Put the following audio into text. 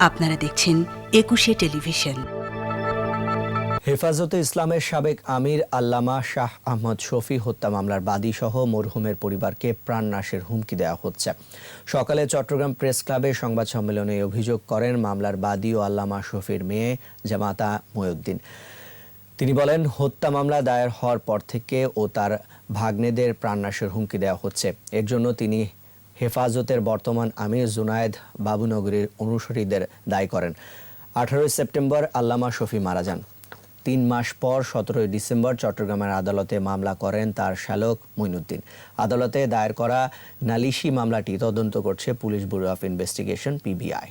আপনারা দেখছেন একুশে টেলিভিশন। হেফাজতে ইসলামের সাবেক আমির আল্লামা শাহ আহমদ শফি হত্যা মামলার বাদী সহ মরহুমের পরিবারকে প্রাণনাশের হুমকি দেওয়া হচ্ছে। সকালে চট্টগ্রাম প্রেস ক্লাবে সংবাদ সম্মেলনে অভিযোগ করেন মামলার বাদী ও আল্লামা শফির মেয়ে জামাতা ময়উদ্দিন তিনি বলেন, হত্যা মামলা দায়ের হওয়ার পর থেকে ও তার ভাগ্নেদের প্রাণনাশের হুমকি দেওয়া হচ্ছে। এর জন্য তিনি হেফাজতের বর্তমান আমির জুনায়েদ বাবুনগরীর অনুসারীদের দায়ী করেন। আঠারোই সেপ্টেম্বর আল্লামা শফি মারা যান। তিন মাস পর সতেরোই ডিসেম্বর চট্টগ্রামের আদালতে মামলা করেন তার শ্যালক মইনুদ্দিন। আদালতে দায়ের করা নালিশি মামলাটি তদন্ত করছে police bureau of investigation, PBI.